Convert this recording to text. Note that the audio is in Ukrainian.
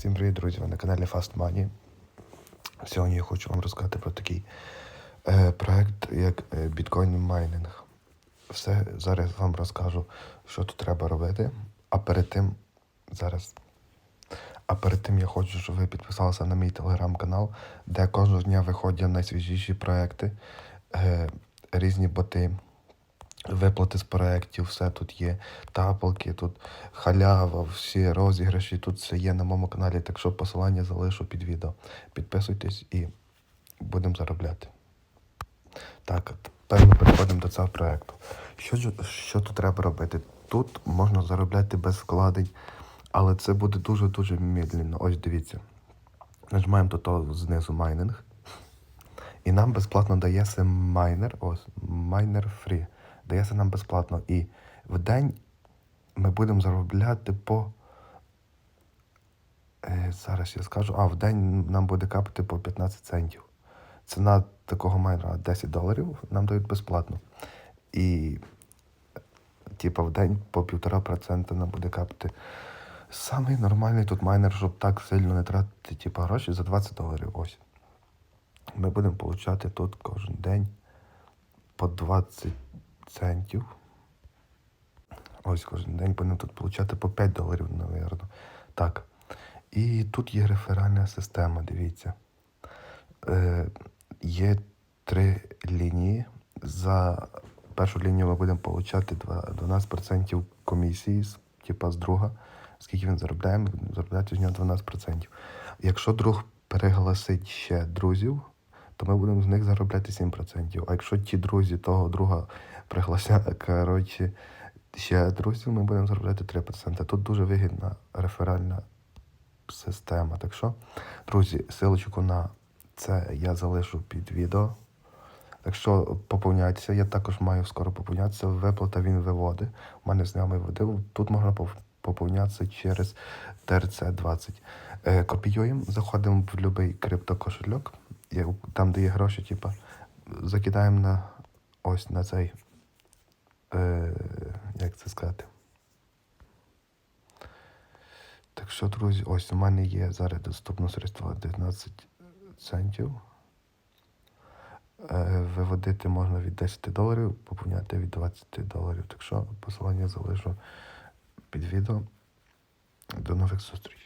Всім привіт, друзі! Ви на каналі Fast Money. Сьогодні я хочу вам розказати про такий е, проект, як е, біткоін майнинг. Все зараз вам розкажу, що тут треба робити. А перед тим зараз. А перед тим я хочу, щоб ви підписалися на мій телеграм-канал, де кожного дня виходять найсвіжіші проекти, е, різні боти. Виплати з проєктів, все тут є. Тапалки, тут халява, всі розіграші, тут все є на моєму каналі, так що посилання залишу під відео. Підписуйтесь і будемо заробляти. Так, тепер ми переходимо до цього проєкту. Що, що тут треба робити? Тут можна заробляти без вкладень, але це буде дуже-дуже медленно. Ось дивіться. Нажимаємо тут знизу майнинг. І нам безплатно дається майнер, ось, майнер free. Дається нам безплатно. І в день ми будемо заробляти по. Е, зараз я скажу, а в день нам буде капати по 15 центів. Ціна такого майнера 10 доларів нам дають безплатно. І типа в день по 1,5% нам буде капати. Самий нормальний тут майнер, щоб так сильно не тратити типа, гроші за 20 доларів. Ось. Ми будемо получати тут кожен день по 20 центів. Ось кожен день будемо тут получати по 5 доларів, напевно. Так. І тут є реферальна система, дивіться. Е, є три лінії. За першу лінію ми будемо два- 12% комісії, типа з друга. Скільки він заробляє, заробляти з нього 12%. Якщо друг переголосить ще друзів, то ми будемо з них заробляти 7%. А якщо ті друзі того друга пригласять, коротше, ще друзів, ми будемо заробляти 3%. Тут дуже вигідна реферальна система. Так що, друзі, силочку на це я залишу під відео. Так що поповняйтеся, я також маю скоро поповнятися. Виплата він виводить. У мене знайомий водив. Тут можна поповнятися через ТРЦ-20. Е, копіюємо, заходимо в будь-який криптокошельок, там, де є гроші, типа, закидаємо на ось на цей. Е, як це сказати? Так що, друзі, ось у мене є зараз доступно средства 19 центів. Е, Виводити можна від 10 доларів, поповняти від 20 доларів. Так що посилання залишу під відео. До нових зустрічей.